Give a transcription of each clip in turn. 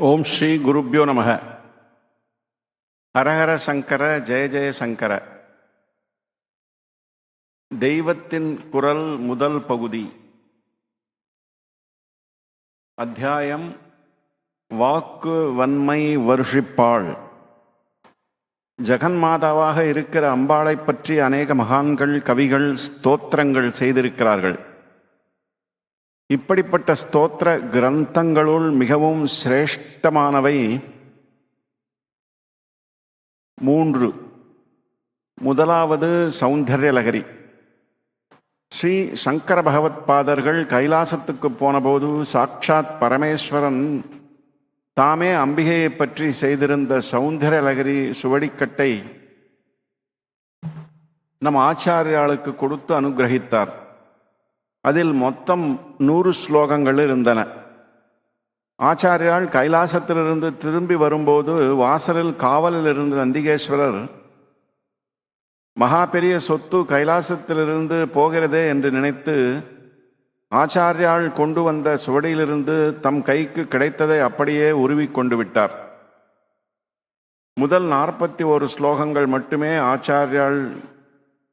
ஓம் ஸ்ரீ குருப்யோ நமக. ஹரஹர சங்கர ஜெய ஜெய சங்கர. தெய்வத்தின் குரல் முதல் பகுதி. அத்தியாயம் வாக்கு வன்மை வருஷிப்பாள். ஜெகன்மாதாவாக இருக்கிற அம்பாளை பற்றி அநேக மகான்கள் கவிகள் ஸ்தோத்திரங்கள் செய்திருக்கிறார்கள். இப்படிப்பட்ட ஸ்தோத்திர கிரந்தங்களுள் மிகவும் சிரேஷ்டமானவை மூன்று. முதலாவது சௌந்தர்யலகரி. ஸ்ரீ சங்கர பகவத் பாதர்கள் கைலாசத்துக்கு போனபோது சாட்சாத் பரமேஸ்வரன் தாமே அம்பிகையை பற்றி செய்திருந்த சௌந்தர்யலகரி சுவடிக்கட்டை நம் ஆச்சாரியாளுக்கு கொடுத்து அனுகிரகித்தார். அதில் மொத்தம் நூறு ஸ்லோகங்கள் இருந்தன. ஆச்சாரியால் கைலாசத்திலிருந்து திரும்பி வரும்போது வாசலில் காவலில் இருந்த நந்திகேஸ்வரர் மகா பெரிய சொத்து கைலாசத்திலிருந்து போகிறதே என்று நினைத்து ஆச்சாரியால் கொண்டு வந்த சுவடியிலிருந்து தம் கைக்கு கிடைத்ததை அப்படியே உருவி கொண்டு விட்டார். முதல் நாற்பத்தி ஒரு ஸ்லோகங்கள் மட்டுமே ஆச்சாரியால்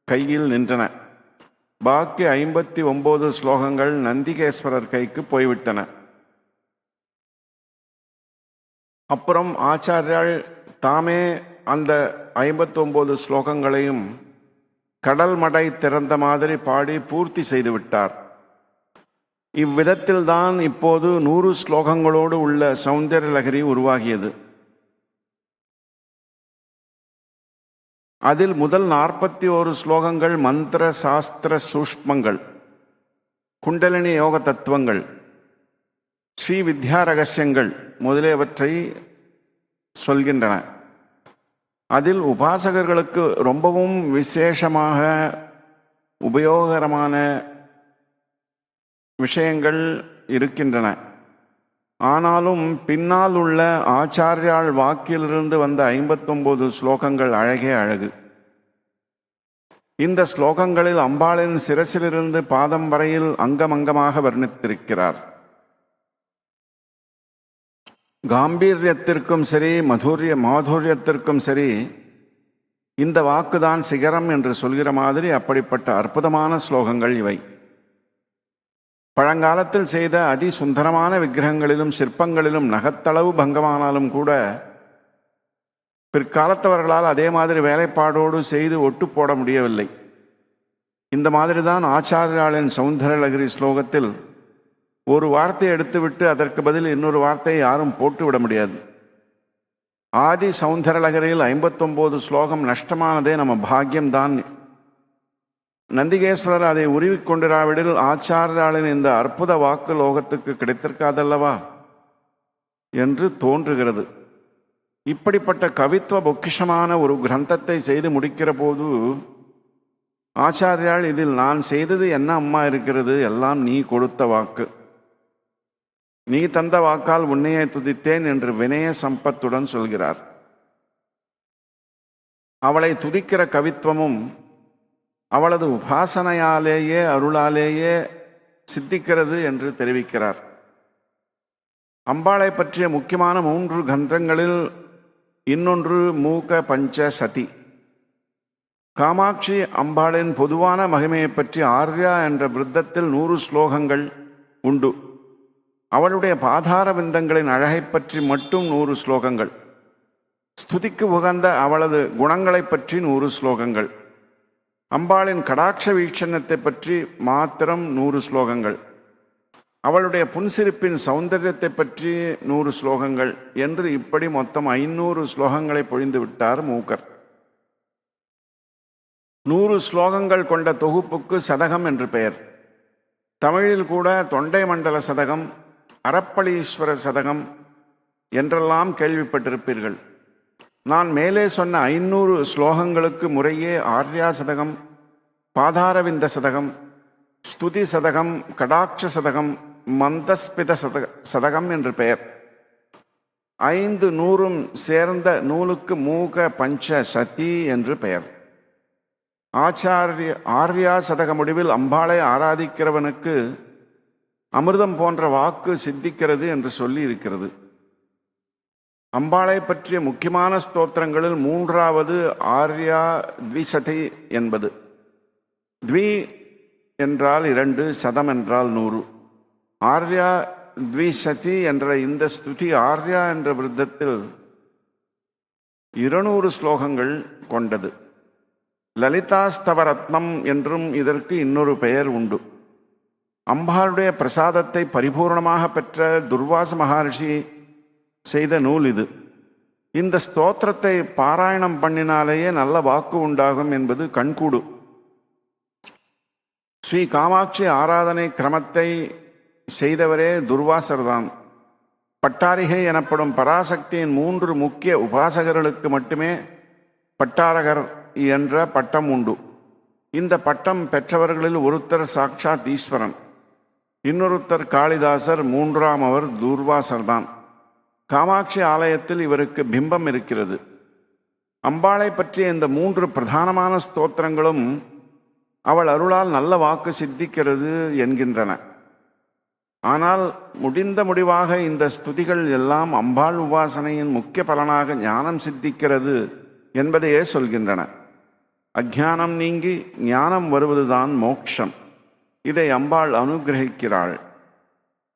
கையில் நின்றன. பாக்கி ஐம்பத்தி ஒன்பது ஸ்லோகங்கள் நந்திகேஸ்வரர் கைக்கு போய்விட்டன. அப்புறம் ஆச்சாரியால் தாமே அந்த ஐம்பத்தொம்போது ஸ்லோகங்களையும் கடல் மடை திறந்த மாதிரி பாடி பூர்த்தி செய்துவிட்டார் இவ்விதத்தில்தான் இப்போது நூறு ஸ்லோகங்களோடு உள்ள சௌந்தர்ய லகரி உருவாகியது. அதில் முதல் நாற்பத்தி ஒரு ஸ்லோகங்கள் மந்திர சாஸ்திர சூஷ்மங்கள் குண்டலினி யோக தத்துவங்கள் ஸ்ரீ வித்யா ரகசியங்கள் முதலியவற்றை சொல்கின்றன. அதில் உபாசகர்களுக்கு ரொம்பவும் விசேஷமாக உபயோகரமான விஷயங்கள் இருக்கின்றன. ஆனாலும் பின்னால் உள்ள ஆச்சாரியால் வாக்கிலிருந்து வந்த ஐம்பத்தொம்போது ஸ்லோகங்கள் அழகே அழகு. இந்த ஸ்லோகங்களில் அம்பாளின் சிரசிலிருந்து பாதம் வரையில் அங்கமங்கமாக வர்ணித்திருக்கிறார். காம்பீரியத்திற்கும் சரி மதுரிய மாதுரியத்திற்கும் சரி இந்த வாக்குதான் சிகரம் என்று சொல்கிற மாதிரி அப்படிப்பட்ட அற்புதமான ஸ்லோகங்கள் இவை. பழங்காலத்தில் செய்த அதி சுந்தரமான விக்கிரகங்களிலும் சிற்பங்களிலும் நகத்தளவு பங்கமானாலும் கூட பிற்காலத்தவர்களால் அதே மாதிரி வேலைப்பாடோடு செய்து ஒட்டு போட முடியவில்லை. இந்த மாதிரி தான் ஆச்சாரியாளின் சௌந்தரலகிரி ஸ்லோகத்தில் ஒரு வார்த்தை எடுத்துவிட்டு அதற்கு பதில் இன்னொரு வார்த்தையை யாரும் போட்டு விட முடியாது. ஆதி சௌந்தரலகரியில் ஐம்பத்தொம்போது ஸ்லோகம் நஷ்டமானதே நம்ம பாக்கியம்தான். நந்திகேஸ்வரர் அதை உருவிக் கொண்டிராவிடில் ஆச்சாரியாளின் இந்த அற்புத வாக்கு லோகத்துக்கு கிடைத்திருக்காதல்லவா? என்று தோன்றுகிறது. இப்படிப்பட்ட கவித்துவ பொக்கிஷமான ஒரு கிரந்தத்தை செய்து முடிக்கிற போது ஆச்சாரியால் இதில் நான் செய்தது என்ன அம்மா இருக்கிறது? எல்லாம் நீ கொடுத்த வாக்கு. நீ தந்த வாக்கால் உன்னையே துதித்தேன் என்று வினய சம்பத்துடன் சொல்கிறார். அவளை துதிக்கிற கவித்துவமும் அவளது உபாசனையாலேயே அருளாலேயே சித்திக்கிறது என்று தெரிவிக்கிறார். அம்பாளை பற்றிய முக்கியமான மூன்று கந்தங்களில் இன்னொன்று மூக பஞ்ச சதி. காமாட்சி அம்பாளின் பொதுவான மகிமையை பற்றி ஆர்யா என்ற விருத்தத்தில் நூறு ஸ்லோகங்கள் உண்டு. அவளுடைய பாதார விந்தங்களின் அழகை பற்றி மட்டும் நூறு ஸ்லோகங்கள். ஸ்துதிக்கு உகந்த அவளது குணங்களை பற்றி நூறு ஸ்லோகங்கள். அம்பாளின் கடாட்ச வீட்சணத்தை பற்றி மாத்திரம் நூறு ஸ்லோகங்கள். அவளுடைய புன்சிரிப்பின் சௌந்தரியத்தை பற்றி நூறு ஸ்லோகங்கள் என்று இப்படி மொத்தம் ஐநூறு ஸ்லோகங்களை பொழிந்து விட்டார் மூக்கர். நூறு ஸ்லோகங்கள் கொண்ட தொகுப்புக்கு சதகம் என்று பெயர். தமிழில் கூட தொண்டை மண்டல சதகம் அறப்பளீஸ்வர சதகம் என்றெல்லாம் கேள்விப்பட்டிருப்பீர்கள். நான் மேலே சொன்ன ஐநூறு ஸ்லோகங்களுக்கு முறையே ஆர்யா சதகம் பாதாரவிந்த சதகம் ஸ்துதி சதகம் கடாட்ச சதகம் மந்தஸ்பித சதக சதகம் என்று பெயர். ஐந்து நூறும் சேர்ந்த நூலுக்கு மூக பஞ்ச சதி என்று பெயர். ஆச்சாரிய ஆர்யா சதக முடிவில் அம்பாளை ஆராதிக்கிறவனுக்கு அமிர்தம் போன்ற வாக்கு சித்திக்கிறது என்று சொல்லி இருக்கிறது. அம்பாளை பற்றிய முக்கியமான ஸ்தோத்திரங்களில் மூன்றாவது ஆர்யா த்விசதி என்பது. த்வி என்றால் இரண்டு சதம் என்றால் நூறு. ஆர்யா த்விசதி என்ற இந்த ஸ்துதி ஆர்யா என்ற விருத்தத்தில் இருநூறு ஸ்லோகங்கள் கொண்டது. லலிதாஸ்தவரத்னம் என்றும் இதற்கு இன்னொரு பெயர் உண்டு. அம்பாளுடைய பிரசாதத்தை பரிபூர்ணமாக பெற்ற துர்வாச மகர்ஷி செய்த நூல் இது. இந்த ஸ்தோத்திரத்தை பாராயணம் பண்ணினாலேயே நல்ல வாக்கு உண்டாகும் என்பது கண்கூடு. ஸ்ரீ காமாட்சி ஆராதனை கிரமத்தை செய்தவரே துர்வாசர்தான். பட்டாரிகை எனப்படும் பராசக்தியின் மூன்று முக்கிய உபாசகர்களுக்கு மட்டுமே பட்டாரகர் என்ற பட்டம் உண்டு. இந்த பட்டம் பெற்றவர்களில் ஒருத்தர் சாக்ஷாத் ஈஸ்வரன் இன்னொருத்தர் காளிதாசர் மூன்றாம் அவர் துர்வாசர்தான். காமாட்சி ஆலயத்தில் இவருக்கு பிம்பம் இருக்கிறது. அம்பாளை பற்றிய இந்த மூன்று பிரதானமான ஸ்தோத்திரங்களும் அவள் அருளால் நல்ல வாக்கு சித்திக்கிறது என்கின்றன. ஆனால் முடிந்த முடிவாக இந்த ஸ்துதிகள் எல்லாம் அம்பாள் உபாசனையின் முக்கிய பலனாக ஞானம் சித்திக்கிறது என்பதையே சொல்கின்றன. அஜானம் நீங்கி ஞானம் வருவதுதான் மோக்ஷம். இதை அம்பாள் அனுகிரகிக்கிறாள்.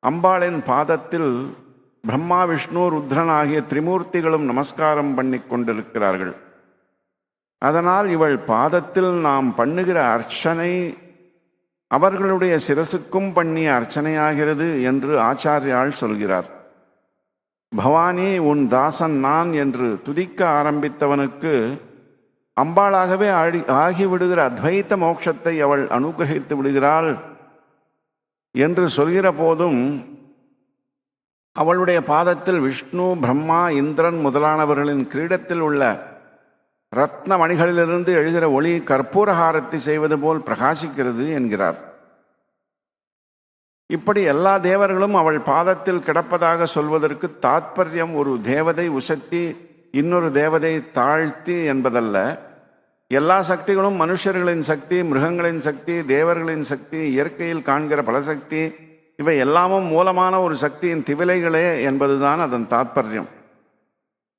அம்பாளின் பாதத்தில் பிரம்மா விஷ்ணு ருத்ரன் ஆகிய திரிமூர்த்திகளும் நமஸ்காரம் பண்ணி கொண்டிருக்கிறார்கள். அதனால் இவள் பாதத்தில் நாம் பண்ணுகிற அர்ச்சனை அவர்களுடைய சிரசுக்கும் பண்ணிய அர்ச்சனையாகிறது என்று ஆச்சாரியால் சொல்கிறார். பவானி உன் தாசன் நான் என்று துதிக்க ஆரம்பித்தவனுக்கு அம்பாளாகவே ஆடி ஆகிவிடுகிற அத்வைத்த மோட்சத்தை அவள் அனுகிரகித்து விடுகிறாள் என்று சொல்கிற போதும் அவளுடைய பாதத்தில் விஷ்ணு பிரம்மா இந்திரன் முதலானவர்களின் கிரீடத்தில் உள்ள ரத்ன மணிகளிலிருந்து எழுகிற ஒளி கற்பூரஹாரத்தை செய்வது போல் பிரகாசிக்கிறது என்கிறார். இப்படி எல்லா தேவர்களும் அவள் பாதத்தில் கிடப்பதாக சொல்வதற்கு தாத்பரியம் ஒரு தேவதை உசத்தி இன்னொரு தேவதை தாழ்த்தி என்பதல்ல. எல்லா சக்திகளும் மனுஷர்களின் சக்தி மிருகங்களின் சக்தி தேவர்களின் சக்தி இயற்கையில் காண்கிற பலசக்தி இவை எல்லாமும் மூலமான ஒரு சக்தியின் திவிலைகளே என்பதுதான் அதன் தாத்பரியம்.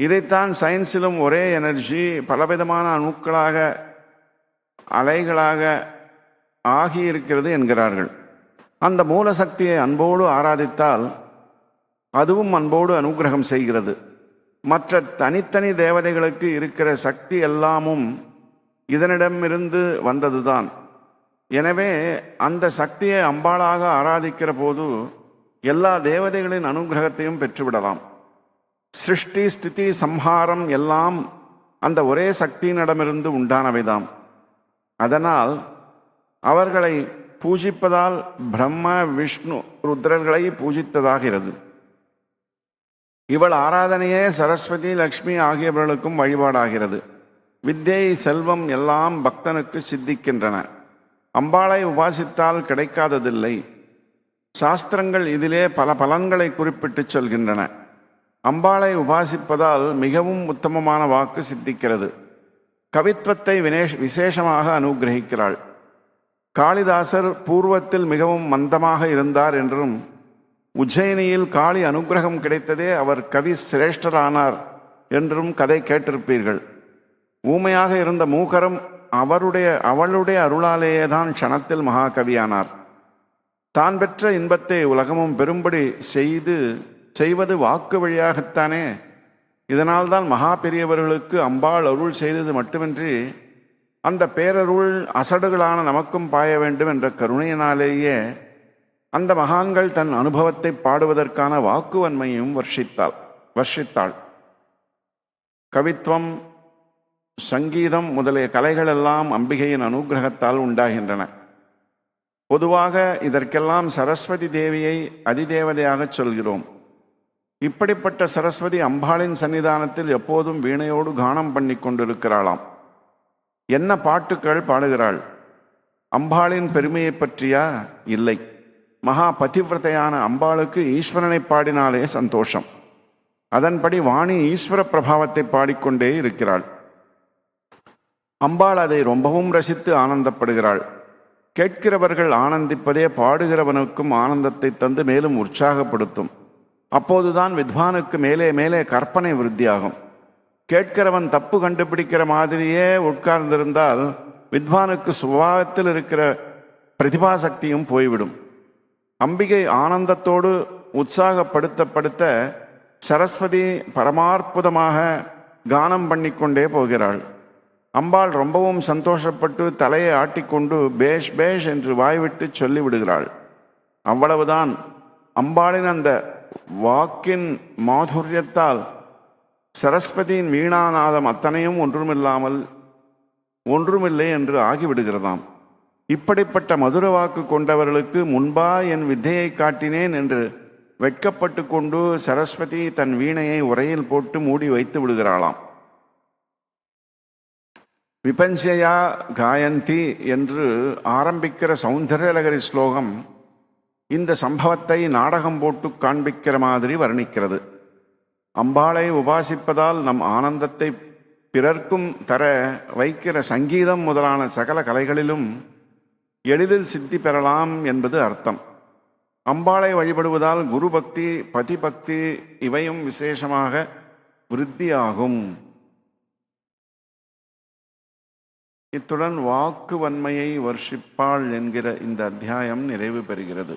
இதைத்தான் சயின்ஸிலும் ஒரே எனர்ஜி பலவிதமான அணுக்களாக அலைகளாக ஆகியிருக்கிறது என்கிறார்கள். அந்த மூல சக்தியை அன்போடு ஆராதித்தால் அதுவும் அன்போடு அனுகிரகம் செய்கிறது. மற்ற தனித்தனி தேவதைகளுக்கு இருக்கிற சக்தி எல்லாமும் இதனிடமிருந்து வந்ததுதான். எனவே அந்த சக்தியை அம்பாளாக ஆராதிக்கிற போது எல்லா தேவதைகளின் அனுகிரகத்தையும் பெற்றுவிடலாம். சிருஷ்டி ஸ்திதி சம்ஹாரம் எல்லாம் அந்த ஒரே சக்தியினிடமிருந்து உண்டானவைதாம். அதனால் அவர்களை பூஜிப்பதால் பிரம்ம விஷ்ணு ருத்ரர்களை பூஜித்ததாகிறது. இவள் ஆராதனையே சரஸ்வதி லக்ஷ்மி ஆகியவர்களுக்கும் வழிபாடாகிறது. வித்யை செல்வம் எல்லாம் பக்தனுக்கு சித்திக்கின்றன. அம்பாளை உபாசித்தால் கிடைக்காததில்லை. சாஸ்திரங்கள் இதிலே பல பலன்களை குறிப்பிட்டு சொல்கின்றன. அம்பாளை உபாசிப்பதால் மிகவும் உத்தமமான வாக்கு சித்திக்கிறது. கவித்துவத்தை வினேஷ் விசேஷமாக அனுகிரகிக்கிறாள். காளிதாசர் பூர்வத்தில் மிகவும் மந்தமாக இருந்தார் என்றும் உஜ்ஜயினியில் காளி அனுகிரகம் கிடைத்ததே அவர் கவி சிரேஷ்டரானார் என்றும் கதை கேட்டிருப்பீர்கள். ஊமையாக இருந்த மூகரம் அவருடைய அவளுடைய அருளாலேயே தான் க்ஷணத்தில் மகாகவியானார். தான் பெற்ற இன்பத்தை உலகமும் பெரும்படி செய்து செய்வது வாக்கு வழியாகத்தானே? இதனால்தான் மகா பெரியவர்களுக்கு அம்பாள் அருள் செய்தது மட்டுமின்றி அந்த பேரருள் அசடுகளான நமக்கும் பாய வேண்டும் என்ற கருணையினாலேயே அந்த மகான்கள் தன் அனுபவத்தை பாடுவதற்கான வாக்குவன்மையும் வர்ஷித்தாள் வர்ஷித்தாள். கவித்துவம் சங்கீதம் முதலிய கலைகளெல்லாம் அம்பிகையின் அனுகிரகத்தால் உண்டாகின்றன. பொதுவாக இதற்கெல்லாம் சரஸ்வதி தேவியை அதிதேவதையாகச் சொல்கிறோம். இப்படிப்பட்ட சரஸ்வதி அம்பாளின் சன்னிதானத்தில் எப்போதும் வீணையோடு கானம் பண்ணி கொண்டிருக்கிறாளாம். என்ன பாட்டுக்கள் பாடுகிறாள்? அம்பாளின் பெருமையை பற்றியா? இல்லை. மகா பதிவிரதையான அம்பாளுக்கு ஈஸ்வரனை பாடினாலே சந்தோஷம். அதன்படி வாணி ஈஸ்வர பிரபாவத்தை பாடிக்கொண்டே இருக்கிறாள். அம்பாள் அதை ரொம்பவும் ரசித்து ஆனந்தப்படுகிறாள். கேட்கிறவர்கள் ஆனந்திப்பதே பாடுகிறவனுக்கும் ஆனந்தத்தை தந்து மேலும் உற்சாகப்படுத்தும். அப்போதுதான் வித்வானுக்கு மேலே மேலே கற்பனை விருத்தியாகும். கேட்கிறவன் தப்பு கண்டுபிடிக்கிற மாதிரியே உட்கார்ந்திருந்தால் வித்வானுக்கு சுபாவத்தில் இருக்கிற பிரதிபாசக்தியும் போய்விடும். அம்பிகை ஆனந்தத்தோடு உற்சாகப்படுத்தப்படுத்த சரஸ்வதி பரமாற்புதமாக கானம் பண்ணிக்கொண்டே போகிறாள். அம்பாள் ரொம்பவும் சந்தோஷப்பட்டு தலையை ஆட்டிக்கொண்டு பேஷ் பேஷ் என்று வாய்விட்டு சொல்லிவிடுகிறாள். அவ்வளவுதான். அம்பாளின் அந்த வாக்கின் மாதுரியத்தால் சரஸ்வதியின் வீணாநாதம் அத்தனையும் ஒன்றுமில்லாமல் ஒன்றுமில்லை என்று ஆகிவிடுகிறதாம். இப்படிப்பட்ட மதுர வாக்கு கொண்டவர்களுக்கு முன்பா என் வித்தையை காட்டினேன் என்று வெட்கப்பட்டு கொண்டு சரஸ்வதி தன் வீணையை உரையில் போட்டு மூடி வைத்து விடுகிறாளாம். விபஞ்சயா காயந்தி என்று ஆரம்பிக்கிற சௌந்தர்யலகரி ஸ்லோகம் இந்த சம்பவத்தை நாடகம் போட்டு காண்பிக்கிற மாதிரி வர்ணிக்கிறது. அம்பாளை உபாசிப்பதால் நம் ஆனந்தத்தை பிறர்க்கும் தர வைக்கிற சங்கீதம் முதலான சகல கலைகளிலும் எளிதில் சித்தி பெறலாம் என்பது அர்த்தம். அம்பாளை வழிபடுவதால் குரு பக்தி பதி பக்தி இவையும் விசேஷமாக விருத்தியாகும். இத்துடன் வாக்கு வன்மையை வர்ஷிப்பாள் என்கிற இந்த அத்தியாயம் நிறைவு பெறுகிறது.